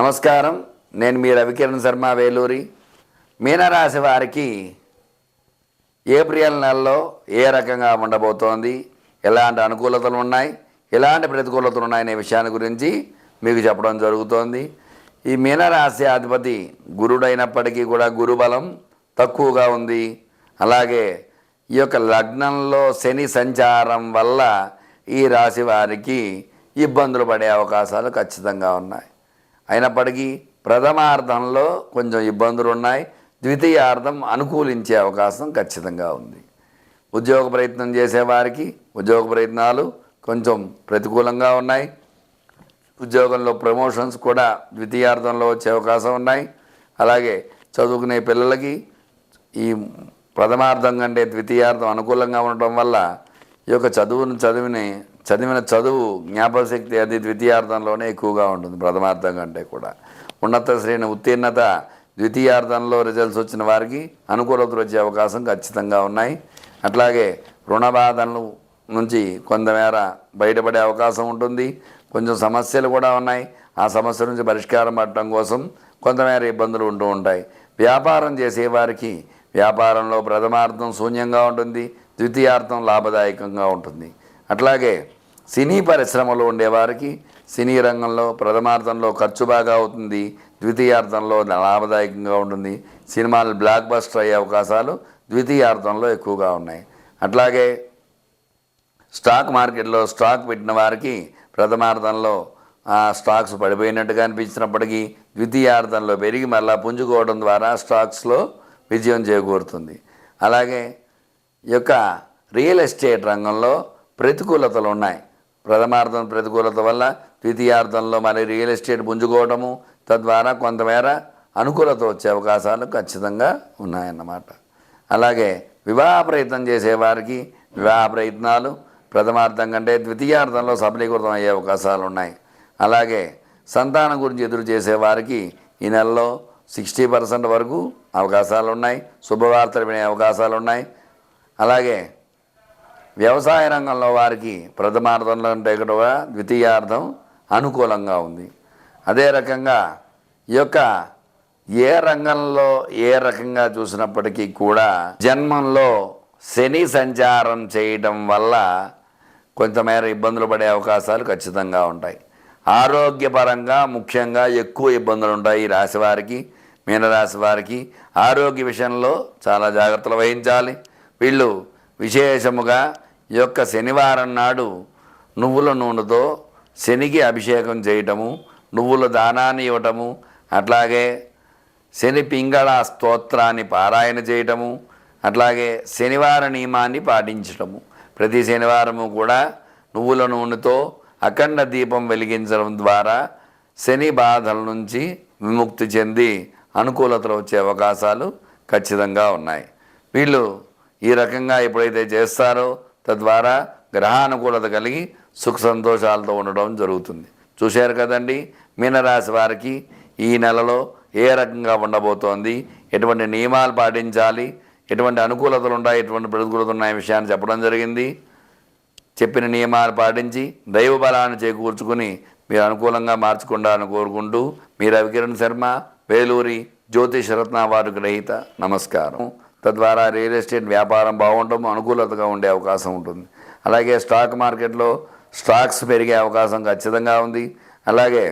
నమస్కారం. నేను మీ రవికిరణ్ శర్మ వేలూరి. మీనరాశి వారికి ఏప్రిల్ నెలలో ఏ రకంగా ఉండబోతోంది? ఎలాంటి అనుకూలతలు ఉన్నాయి? ఎలాంటి ప్రతికూలతలు ఉన్నాయనే విషయాన్ని గురించి మీకు చెప్పడం జరుగుతోంది. ఈ మీనరాశి అధిపతి గురుడైనప్పటికీ కూడా గురుబలం తక్కువగా ఉంది. అలాగే ఈ యొక్క లగ్నంలో శని సంచారం వల్ల ఈ రాశి వారికి ఇబ్బందులు పడే అవకాశాలు ఖచ్చితంగా ఉన్నాయి. అయినప్పటికీ ప్రథమార్థంలో కొంచెం ఇబ్బందులు ఉన్నాయి ద్వితీయార్థం అనుకూలించే అవకాశం ఖచ్చితంగా ఉంది. ఉద్యోగ ప్రయత్నం చేసేవారికి ఉద్యోగ ప్రయత్నాలు కొంచెం ప్రతికూలంగా ఉన్నాయి. ఉద్యోగంలో ప్రమోషన్స్ కూడా ద్వితీయార్థంలో వచ్చే అవకాశం ఉన్నాయి. అలాగే చదువుకునే పిల్లలకి ఈ ప్రథమార్థం కంటే ద్వితీయార్థం అనుకూలంగా ఉండటం వల్ల ఈ యొక్క చదువును చదివిని చదివిన చదువు జ్ఞాపకశక్తి అది ద్వితీయార్థంలోనే ఎక్కువగా ఉంటుంది ప్రథమార్థం కంటే కూడా. ఉన్నత శ్రేణి ఉత్తీర్ణత ద్వితీయార్థంలో రిజల్ట్స్ వచ్చిన వారికి అనుకూలతలు వచ్చే అవకాశం ఖచ్చితంగా ఉన్నాయి. అట్లాగే రుణ బాధలు నుంచి కొంతమేర బయటపడే అవకాశం ఉంటుంది. కొంచెం సమస్యలు కూడా ఉన్నాయి. ఆ సమస్య నుంచి పరిష్కారం పడటం కోసం కొంతమేర ఇబ్బందులు ఉంటూ ఉంటాయి. వ్యాపారం చేసేవారికి వ్యాపారంలో ప్రథమార్థం శూన్యంగా ఉంటుంది. ద్వితీయార్థం లాభదాయకంగా ఉంటుంది. అట్లాగే సినీ పరిశ్రమలో ఉండేవారికి సినీ రంగంలో ప్రథమార్థంలో ఖర్చు బాగా అవుతుంది ద్వితీయార్థంలో లాభదాయకంగా ఉంటుంది. సినిమాలు బ్లాక్ బస్టర్ అయ్యే అవకాశాలు ద్వితీయార్థంలో ఎక్కువగా ఉన్నాయి. అట్లాగే స్టాక్ మార్కెట్లో స్టాక్ పెట్టిన వారికి ప్రథమార్థంలో ఆ స్టాక్స్ పడిపోయినట్టుగా అనిపించినప్పటికీ ద్వితీయార్థంలో పెరిగి మళ్ళా పుంజుకోవడం ద్వారా స్టాక్స్లో విజయం చేకూరుతుంది. అలాగే ఈ యొక్క రియల్ ఎస్టేట్ రంగంలో ప్రతికూలతలు ఉన్నాయి. ప్రథమార్థం ప్రతికూలత వల్ల ద్వితీయార్థంలో మరి రియల్ ఎస్టేట్ పుంజుకోవటము తద్వారా కొంతమేర అనుకూలత వచ్చే అవకాశాలు ఖచ్చితంగా ఉన్నాయన్నమాట. అలాగే వివాహ ప్రయత్నం చేసేవారికి వివాహ ప్రయత్నాలు ప్రథమార్థం కంటే ద్వితీయార్థంలో సఫలీకృతం అయ్యే అవకాశాలు ఉన్నాయి. అలాగే సంతానం గురించి ఎదురు చేసేవారికి ఈ నెలలో సిక్స్టీ పర్సెంట్ వరకు అవకాశాలు ఉన్నాయి. శుభవార్తలు వినే అవకాశాలు ఉన్నాయి. అలాగే వ్యవసాయ రంగంలో వారికి ప్రథమార్థంలో అంటే కూడా ద్వితీయార్థం అనుకూలంగా ఉంది. అదే రకంగా ఈ యొక్క ఏ రంగంలో ఏ రకంగా చూసినప్పటికీ కూడా జన్మంలో శని సంచారం చేయటం వల్ల కొంతమేర ఇబ్బందులు పడే అవకాశాలు ఖచ్చితంగా ఉంటాయి. ఆరోగ్యపరంగా ముఖ్యంగా ఎక్కువ ఇబ్బందులు ఉంటాయి ఈ రాశి వారికి మీనరాశి వారికి. ఆరోగ్య విషయంలో చాలా జాగ్రత్తలు వహించాలి. వీళ్ళు విశేషముగా యొక్క శనివారం నాడు నువ్వుల నూనెతో శనికి అభిషేకం చేయటము నువ్వుల దానాన్ని ఇవ్వటము అట్లాగే శని పింగళ స్తోత్రాన్ని పారాయణ చేయటము అట్లాగే శనివార నియమాన్ని పాటించటము. ప్రతి శనివారము కూడా నువ్వుల నూనెతో అఖండ దీపం వెలిగించడం ద్వారా శని బాధల నుంచి విముక్తి చెంది అనుకూలతలు వచ్చే అవకాశాలు ఖచ్చితంగా ఉన్నాయి. వీళ్ళు ఈ రకంగా ఎప్పుడైతే చేస్తారో తద్వారా గ్రహానుకూలత కలిగి సుఖ సంతోషాలతో ఉండడం జరుగుతుంది. చూశారు కదండి మీనరాశి వారికి ఈ నెలలో ఏ రకంగా ఉండబోతోంది ఎటువంటి నియమాలు పాటించాలి ఎటువంటి అనుకూలతలు ఉన్నాయి ఎటువంటి ప్రతికూలతలు ఉన్నాయి విషయాన్ని చెప్పడం జరిగింది. చెప్పిన నియమాలు పాటించి దైవ బలాన్ని చేకూర్చుకుని మీరు అనుకూలంగా మార్చుకుంటారని కోరుకుంటూ మీ రవికిరణ్ శర్మ వేలూరి జ్యోతిష్ రత్న వారు గ్రహీత నమస్కారం. తద్వారా రియల్ ఎస్టేట్ వ్యాపారం బాగుండడం అనుకూలతగా ఉండే అవకాశం ఉంటుంది. అలాగే స్టాక్ మార్కెట్లో స్టాక్స్ పెరిగే అవకాశం ఖచ్చితంగా ఉంది. అలాగే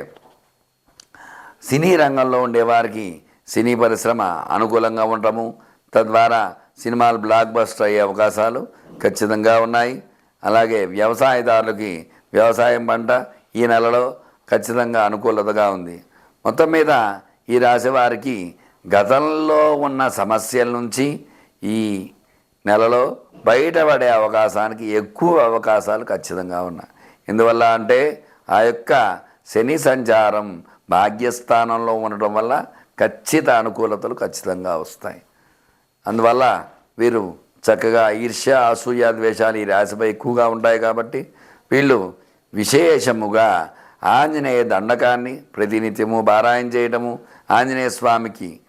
సినీ రంగంలో ఉండేవారికి సినీ పరిశ్రమ అనుకూలంగా ఉండటము తద్వారా సినిమాలు బ్లాక్ బస్టర్ అయ్యే అవకాశాలు ఖచ్చితంగా ఉన్నాయి. అలాగే వ్యవసాయదారులకి వ్యవసాయం పంట ఈ నెలలో ఖచ్చితంగా అనుకూలతగా ఉంది. మొత్తం మీద ఈ రాశి వారికి గతంలో ఉన్న సమస్యల నుంచి ఈ నెలలో బయటపడే అవకాశానికి ఎక్కువ అవకాశాలు ఖచ్చితంగా ఉన్నాయి. ఎందువల్ల అంటే ఆ యొక్క శని సంచారం భాగ్యస్థానంలో ఉండటం వల్ల ఖచ్చిత అనుకూలతలు ఖచ్చితంగా వస్తాయి. అందువల్ల వీరు చక్కగా ఈర్ష్య అసూయ ద్వేషాలు ఈ రాశిపై ఎక్కువగా ఉంటాయి కాబట్టి వీళ్ళు విశేషముగా ఆంజనేయ దండకాన్ని ప్రతినిత్యము పారాయణ చేయటము ఆంజనేయ స్వామికి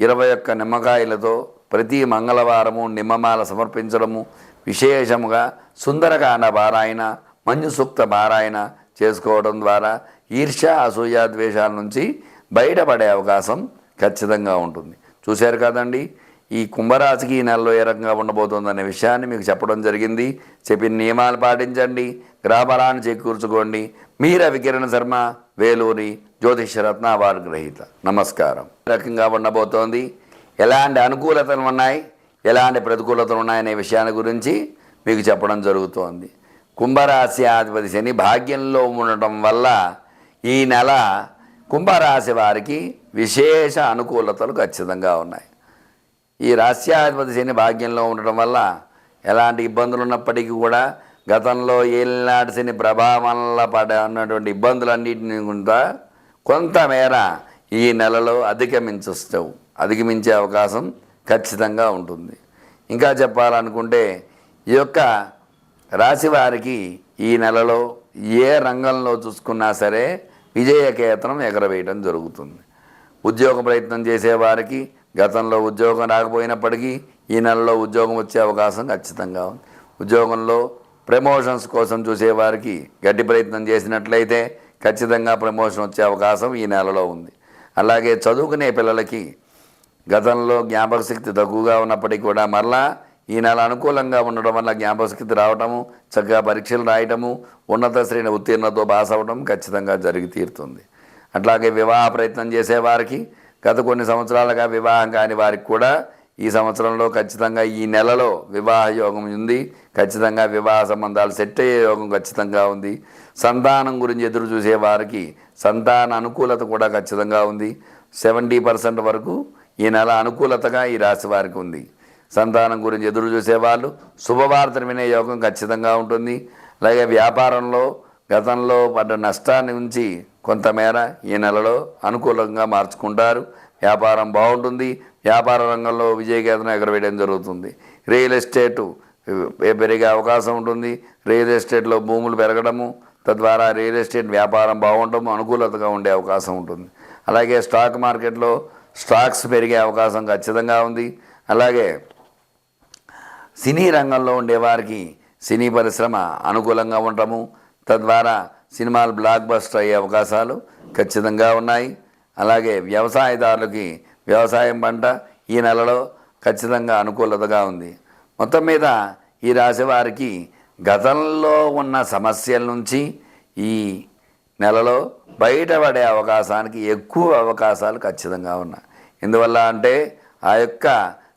ఇరవై ఒక్క నిమ్మకాయలతో ప్రతి మంగళవారము నిమ్మమాల సమర్పించడము విశేషముగా సుందరకాండ పారాయణ మంజు సూక్త పారాయణ చేసుకోవడం ద్వారా ఈర్ష్య అసూయ ద్వేషాల నుంచి బయటపడే అవకాశం ఖచ్చితంగా ఉంటుంది. చూశారు కదండి? ఈ కుంభరాశికి ఈ నెలలో ఏ రకంగా ఉండబోతుందనే విషయాన్ని మీకు చెప్పడం జరిగింది. చెప్పిన నియమాలు పాటించండి. గ్రామరాన్ని చేకూర్చుకోండి. మీర వికిరణ శర్మ వేలూరి జ్యోతిషరత్న అవార్డు గ్రహీత నమస్కారం రకంగా ఉండబోతోంది. ఎలాంటి అనుకూలతలు ఉన్నాయి? ఎలాంటి ప్రతికూలతలు ఉన్నాయనే విషయాన్ని గురించి మీకు చెప్పడం జరుగుతోంది. కుంభరాశి అధిపతి శని భాగ్యంలో ఉండటం వల్ల ఈ నెల కుంభరాశి వారికి విశేష అనుకూలతలు ఖచ్చితంగా ఉన్నాయి. ఈ రాశ్యాధిపతి శని భాగ్యంలో ఉండటం వల్ల ఎలాంటి ఇబ్బందులు ఉన్నప్పటికీ కూడా గతంలో ఏలినాటి ప్రభావంలో పడ ఉన్నటువంటి ఇబ్బందులన్నింటినీ కూడా కొంతమేర ఈ నెలలో అధిగమించవు అధిగమించే అవకాశం ఖచ్చితంగా ఉంటుంది. ఇంకా చెప్పాలనుకుంటే ఈ యొక్క రాశి వారికి ఈ నెలలో ఏ రంగంలో చూసుకున్నా సరే విజయకేతనం ఎగరవేయడం జరుగుతుంది. ఉద్యోగ ప్రయత్నం చేసేవారికి గతంలో ఉద్యోగం రాకపోయినప్పటికీ ఈ నెలలో ఉద్యోగం వచ్చే అవకాశం ఖచ్చితంగా ఉంది. ఉద్యోగంలో ప్రమోషన్స్ కోసం చూసేవారికి గట్టి ప్రయత్నం చేసినట్లయితే ఖచ్చితంగా ప్రమోషన్ వచ్చే అవకాశం ఈ నెలలో ఉంది. అలాగే చదువుకునే పిల్లలకి గతంలో జ్ఞాపకశక్తి తక్కువగా ఉన్నప్పటికీ కూడా మరలా ఈ నెల అనుకూలంగా ఉండడం వల్ల జ్ఞాపకశక్తి రావటము చక్కగా పరీక్షలు రాయటము ఉన్నత శ్రేణి ఉత్తీర్ణతో పాస్ అవ్వడం ఖచ్చితంగా జరిగి తీరుతుంది. అట్లాగే వివాహ ప్రయత్నం చేసేవారికి గత కొన్ని సంవత్సరాలుగా వివాహం కాని వారికి కూడా ఈ సంవత్సరంలో ఖచ్చితంగా ఈ నెలలో వివాహ యోగం ఉంది. ఖచ్చితంగా వివాహ సంబంధాలు సెట్ అయ్యే యోగం ఖచ్చితంగా ఉంది. సంతానం గురించి ఎదురు చూసే వారికి సంతాన అనుకూలత కూడా ఖచ్చితంగా ఉంది. సెవెంటీ పర్సెంట్ వరకు ఈ నెల అనుకూలతగా ఈ రాశి వారికి ఉంది. సంతానం గురించి ఎదురు చూసేవాళ్ళు శుభవార్తను వినే యోగం ఖచ్చితంగా ఉంటుంది. అలాగే వ్యాపారంలో గతంలో పడ్డ నష్టాన్ని ఉంచి కొంతమేర ఈ నెలలో అనుకూలంగా మార్చుకుంటారు. వ్యాపారం బాగుంటుంది. వ్యాపార రంగంలో విజయకేతనం ఎగరవేయడం జరుగుతుంది. రియల్ ఎస్టేటు పెరిగే అవకాశం ఉంటుంది. రియల్ ఎస్టేట్లో భూములు పెరగడము తద్వారా రియల్ ఎస్టేట్ వ్యాపారం బాగుండటము అనుకూలతగా ఉండే అవకాశం ఉంటుంది. అలాగే స్టాక్ మార్కెట్లో స్టాక్స్ పెరిగే అవకాశం ఖచ్చితంగా ఉంది. అలాగే సినీ రంగంలో ఉండేవారికి సినీ పరిశ్రమ అనుకూలంగా ఉండటము తద్వారా సినిమాలు బ్లాక్ బస్టర్ అయ్యే అవకాశాలు ఖచ్చితంగా ఉన్నాయి. అలాగే వ్యవసాయదారులకి వ్యవసాయం పంట ఈ నెలలో ఖచ్చితంగా అనుకూలతగా ఉంది. మొత్తం మీద ఈ రాశి వారికి గతంలో ఉన్న సమస్యల నుంచి ఈ నెలలో బయటపడే అవకాశానికి ఎక్కువ అవకాశాలు ఖచ్చితంగా ఉన్నాయి. ఎందువల్ల అంటే ఆ యొక్క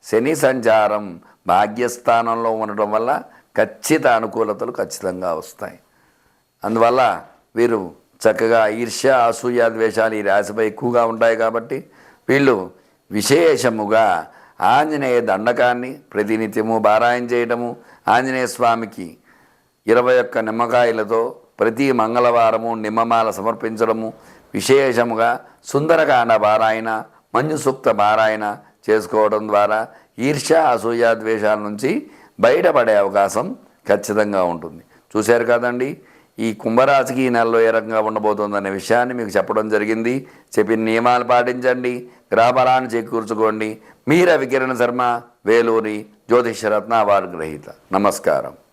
శని సంచారం భాగ్యస్థానంలో ఉండటం వల్ల ఖచ్చిత అనుకూలతలు ఖచ్చితంగా వస్తాయి. అందువల్ల వీరు చక్కగా ఈర్ష్య అసూయ ద్వేషాలు ఈ రాశిపై ఎక్కువగా ఉంటాయి కాబట్టి వీళ్ళు విశేషముగా ఆంజనేయ దండకాన్ని ప్రతినిత్యము పారాయణ చేయటము ఆంజనేయ స్వామికి ఇరవై ఒక్క నిమ్మకాయలతో ప్రతి మంగళవారము నిమ్మమాల సమర్పించడము విశేషముగా సుందరకాండ పారాయణ మంజు సూక్త పారాయణ చేసుకోవడం ద్వారా ఈర్ష్య అసూయ ద్వేషాల నుంచి బయటపడే అవకాశం ఖచ్చితంగా ఉంటుంది. చూశారు కదండి? ఈ కుంభరాశికి ఈ నెలలో ఏ రకంగా ఉండబోతుందనే విషయాన్ని మీకు చెప్పడం జరిగింది. చెప్పిన నియమాలు పాటించండి. గ్రామరాన్ని చేకూర్చుకోండి. మీర వికిరణ శర్మ వేలూరి జ్యోతిష్యరత్న అవార్డు గ్రహీత. నమస్కారం.